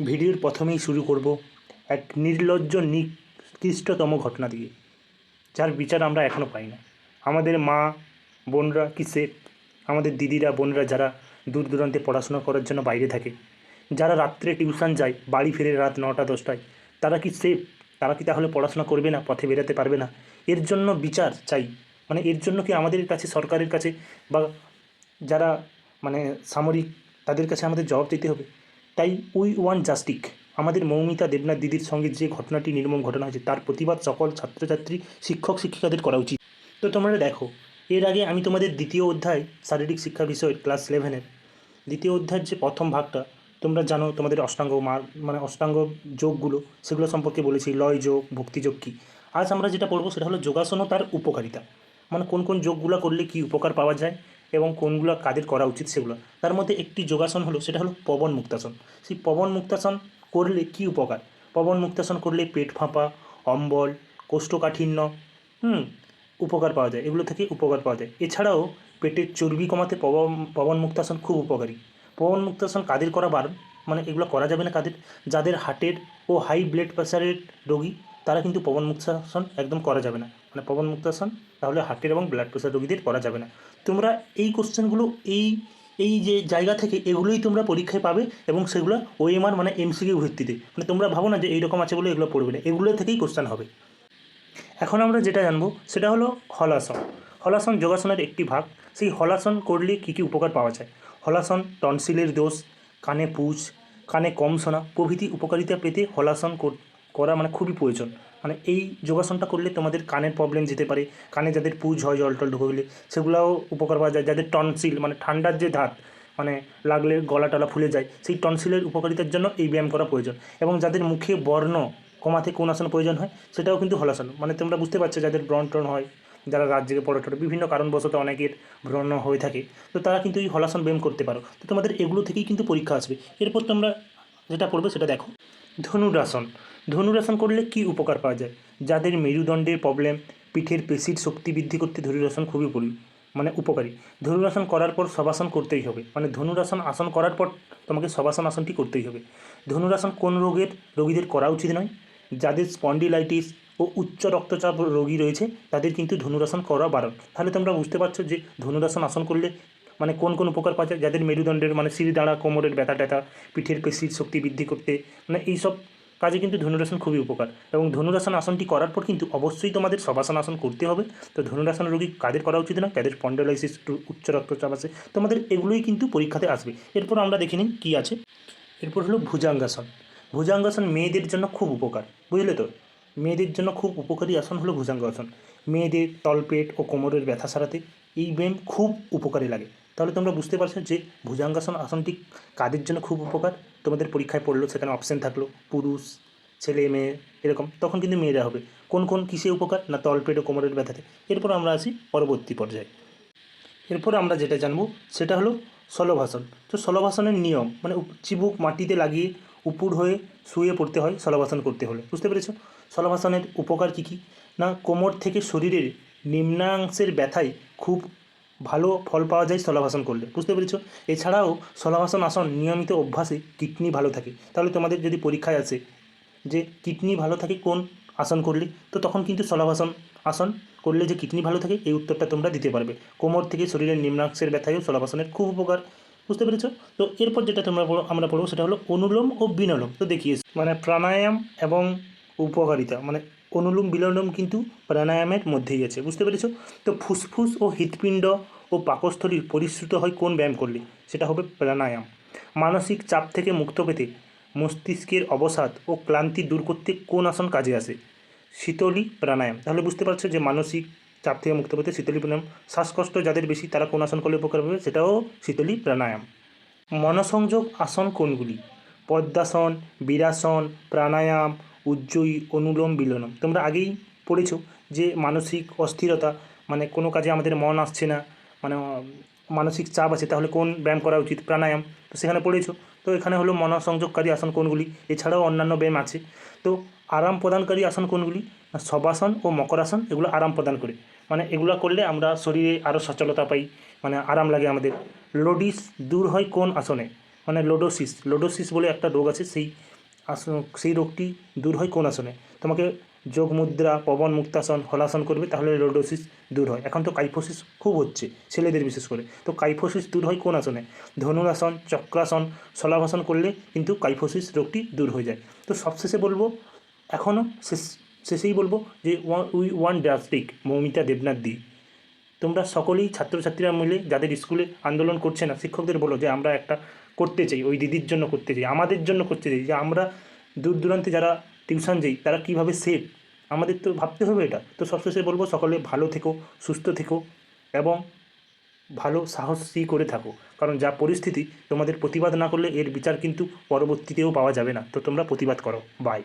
ভিডিওর প্রথমেই শুরু করব এক নির্লজ্জ নিকৃষ্টতম ঘটনা দিয়ে, যার বিচার আমরা এখনও পাই না। আমাদের মা, বোনরা কি সেফ আমাদের দিদিরা, বোনরা যারা দূর দূরান্তে পড়াশোনা করার জন্য বাইরে থাকে, যারা রাত্রে টিউশন যায়, বাড়ি ফিরে রাত নটা, দশটায়, তারা কি সেফ তারা কি তাহলে পড়াশোনা করবে না, পথে বেরোতে পারবে না? এর জন্য বিচার চাই। মানে এর জন্য কি আমাদের কাছে, সরকারের কাছে বা যারা মানে সামরিক, তাদের কাছে আমাদের জবাব দিতে হবে? তাই উই ওয়ান জাস্টিক। আমাদের মৌমিতা দেবনাথ দিদির সঙ্গে যে ঘটনাটি নির্মম ঘটনা হয়েছে, তার প্রতিবাদ সকল ছাত্রছাত্রী, শিক্ষক, শিক্ষিকাদের করা উচিত। তো তোমরা দেখো, এর আগে আমি তোমাদের দ্বিতীয় অধ্যায় শারীরিক শিক্ষা বিষয়ের ক্লাস ইলেভেনের দ্বিতীয় অধ্যায়ের যে প্রথম ভাগটা, তোমরা জানো তোমাদের অষ্টাঙ্গ মার মানে অষ্টাঙ্গ যোগগুলো, সেগুলো সম্পর্কে বলেছি, লয় যোগ, ভক্তিযোগ কী। আজ আমরা যেটা পড়ব সেটা হলো যোগাসন তার উপকারিতা। মানে কোন কোন যোগগুলো করলে কী উপকার পাওয়া যায় এবং কোনগুলো কাদের করা উচিত সেগুলো। তার মধ্যে একটি যোগাসন হলো, সেটা হলো পবন মুক্তাসন। সেই পবন মুক্তাসন করলে কী উপকার? পবন মুক্তাসন করলে পেট ফাঁপা, অম্বল, কোষ্ঠকাঠিন্য, হুম, উপকার পাওয়া যায়। এগুলো থেকে উপকার পাওয়া যায়। এছাড়াও পেটের চর্বি কমাতে পবন পবন মুক্তাসন খুব উপকারী। পবন মুক্তাসন কাদের করা বারণ মানে এগুলো করা যাবে না কাদের? যাদের হার্টের ও হাই ব্লাড প্রেশারের রোগী, তারা কিন্তু পবন মুক্তাসন একদম করা যাবে না। মানে পবন মুক্তাসন তাহলে হার্টের এবং ব্লাড প্রেশার রোগীদের করা যাবে না। তোমরা এই কোশ্চেনগুলো এই এই যে জায়গা থেকে এগুলোই তোমরা পরীক্ষায় পাবে এবং সেগুলো ওএমআর মানে এমসিকিউ ভিত্তিতে। মানে তোমরা ভাবো না যে এইরকম আছে বলে এগুলো পড়বে না। এগুলো থেকেই কোশ্চেন হবে। এখন আমরা যেটা জানব, সেটা হলো হলাসন। হলাসন যোগাসনের একটি ভাগ। সেই হলাসন করলে কী কী উপকার পাওয়া যায়? হলাসন টনসিলের দোষ কানে পুজ, কানে কম শোনা প্রভৃতি উপকারিতা পেতে হলাসন কর- মানে খুবই প্রয়োজন। মানে এই যোগাসনটা করলে তোমাদের কানের প্রবলেম যেতে পারে, কানে যাদের পুজ হয় জল টল ঢুকে গেলে, সেগুলোও উপকার পাওয়া যায়। যাদের টনসিল মানে ঠান্ডার যে ধাত মানে লাগলে গলা টলা ফুলে যায়, সেই টনসিলের উপকারিতার জন্য এই ব্যায়াম করা প্রয়োজন। এবং যাদের মুখে বর্ণ, কমাতে কোন আসন প্রয়োজন হয়, সেটাও কিন্তু হলাসন মানে তোমরা বুঝতে পারছ, যাদের ব্রণ টন হয়, যারা রাত জেগে পড়ে টড়ে বিভিন্ন কারণবশত অনেকের ব্রণ হয়ে থাকে, তো তারা কিন্তু এই হলাসন ব্যায়াম করতে পারো। তো তোমাদের এগুলো থেকেই কিন্তু পরীক্ষা আসবে। এরপর তোমরা যেটা পড়বে সেটা দেখো। ধনুরাসন ধনুরাসন করলে কি উপকার পাওয়া যায়? যাদের মেরুদণ্ডের প্রবলেম পিঠের পেশির শক্তি বৃদ্ধি করতে ধনুরাসন খুবই উপরি মানে উপকারী। ধনুরাসন করার পর সবাসন করতেই হবে মানে ধনুরাসন আসন করার পর তোমাকে সবাসন আসনটি করতেই হবে। ধনুরাসন কোন রোগের? রোগীদের করা উচিত নয়। যাদের স্পন্ডিলাইটিস ও উচ্চ রক্তচাপ রোগী রয়েছে, তাদের কিন্তু ধনুরাসন করা বারণ। তাহলে তোমরা বুঝতে পারছ যে ধনুরাসন আসন করলে মানে কোন কোন উপকার পাওয়া যায়? যাদের মেরুদণ্ডের মানে সিঁড়ি দাঁড়া কোমরের ব্যথা ট্যাথা পিঠের পেশির শক্তি বৃদ্ধি করতে মানে এইসব কাজে কিন্তু ধনুরাসন খুবই উপকার। এবং ধনুরাসন আসনটি করার পর কিন্তু অবশ্যই তোমাদের সবাসন আসন করতে হবে। তো ধনুরাসন রোগী কাদের করা উচিত না? যাদের স্পন্ডালাইসিস উচ্চ রক্তচাপ আছে? তোমাদের এগুলোই কিন্তু পরীক্ষাতে আসবে। এরপর আমরা দেখে নিন কী আছে। এরপর হলো ভুজাঙ্গাসন। ভুজাঙ্গাসন মেয়েদের জন্য খুব উপকার। বুঝলে তো? মেয়েদের জন্য খুব উপকারী আসন হলো ভুজাঙ্গাসন। মেয়েদের তলপেট ও কোমরের ব্যথা সারাতে এই ব্যায়াম খুব উপকারী লাগে। তাহলে তোমরা বুঝতে পারছ যে ভুজাঙ্গাসন আসনটি কাদের জন্য খুব উপকার? তোমাদের পরীক্ষায় পড়ল, সেখানে অপশান থাকল, পুরুষ, ছেলে, মেয়ে, এরকম, তখন কিন্তু মেয়েরা হবে। কোন কোন, কিসে উপকার? না তলপেট ও কোমরের ব্যথাতে। এরপর আমরা আসি পরবর্তী পর্যায়ে। এরপর আমরা যেটা জানব, সেটা হলো স্থলভাষণ তো স্থলভাষণের নিয়ম মানে চিবুক মাটিতে লাগিয়ে উপুর হয়ে শুয়ে পড়তে হয় স্থলভাষণ করতে হলে। বুঝতে পেরেছ? স্থলভাষণের উপকার কী কী? না, কোমর থেকে শরীরের নিম্নাংশের ব্যথায় খুব ভালো ফল পাওয়া যায় স্থলভাষণ করলে। বুঝতে পেরেছ? এছাড়াও স্থলভাষণ আসন নিয়মিত অভ্যাসে কিডনি ভালো থাকে। তাহলে তোমাদের যদি পরীক্ষায় আসে যে কিডনি ভালো থাকে কোন আসন করলে, তো তখন কিন্তু স্থলাভাসন আসন করলে যে কিডনি ভালো থাকে, এই উত্তরটা তোমরা দিতে পারবে। কোমর থেকে শরীরের নিম্নাংশের ব্যথায়ও স্থলাভাসনের খুব উপকার। বুঝতে পেরেছ? তো এরপর যেটা তোমরা পড়ো, আমরা পড়ব সেটা হলো অনুলোম ও বিনোলম। তো দেখিয়েছি। মানে প্রাণায়াম এবং উপকারিতা মানে অনুলোম বিলোম কিন্তু প্রাণায়ামের মধ্যেই আছে, বুঝতে পেরেছ? তো ফুসফুস ও হৃৎপিণ্ড ও পাকস্থলী পরিশ্রুত হয় কোন ব্যায়াম করলে? সেটা হবে প্রাণায়াম। মানসিক চাপ থেকে মুক্ত পেতে মস্তিষ্কের অবসাদ ও ক্লান্তি দূর করতে কোন আসন কাজে আসে? শীতলী প্রাণায়াম। তাহলে বুঝতে পারছ যে মানসিক চাপ থেকে মুক্ত পেতে শীতলী প্রাণায়াম। শ্বাসকষ্ট যাদের বেশি, তারা কোন আসন করলে উপকার পাবে? সেটাও শীতলী প্রাণায়াম। মনসংযোগ আসন কোনগুলি? পদ্মাসন, বীরাসন, প্রাণায়াম উজ্জয়ী অনুলোম বিলোম তোমরা আগেই পড়েছো যে মানসিক অস্থিরতা মানে কোনো কাজে আমাদের মন আসছে না মানে মানসিক চাপ আছে, তাহলে কোন ব্যায়াম করা উচিত? প্রাণায়াম। তো সেখানে পড়েছো। তো এখানে হলো মনসংযোগকারী আসন কোনগুলি? এছাড়াও অন্যান্য ব্যায়াম আছে। তো আরাম প্রদানকারী আসন কোনগুলি? শবাসন ও মকরাসন, এগুলো আরাম প্রদান করে। মানে এগুলো করলে আমরা শরীরে আরও সচলতা পাই মানে আরাম লাগে আমাদের। লোডিস দূর হয় কোন আসনে? মানে লোডোসিস। লোডোসিস বলে একটা রোগ আছে, সেই আস- সেই রোগটি দূর হয় কোন আসনে? তোমাকে যোগ মুদ্রা, পবন, মুক্তাসন, হলাসন করবে, তাহলে লোডোসিস দূর হয়। এখন তো কাইফোসিস খুব হচ্ছে, ছেলেদের বিশেষ করে। তো কাইফোসিস দূর হয় কোন আসনে? ধনুরাসন, চক্রাসন শলাভাসন করলে কিন্তু কাইফোসিস রোগটি দূর হয়ে যায়। তো সবশেষে বলব এখনও শেষ, শেষেই বলব যে one we one drastic Moumita Debnath দি। তোমরা সকলেই ছাত্রছাত্রীরা মিলে যাদের স্কুলে আন্দোলন করছে না, শিক্ষকদের বলো যে আমরা একটা করতে চাই, ওই দিদির জন্য করতে চাই, আমাদের জন্য করতে চাই, যে আমরা দূর দূরান্তে যারা টিউশন যাই তারা কীভাবে সেফ? আমাদের তো ভাবতে হবে এটা। তো সবশেষে বলব, সকলে ভালো থেকো, সুস্থ থেকো এবং ভালো সাহসী করে থাকো। কারণ যা পরিস্থিতি, তোমাদের প্রতিবাদ না করলে এর বিচার কিন্তু পরবর্তীতেও পাওয়া যাবে না। তো তোমরা প্রতিবাদ করো। বাই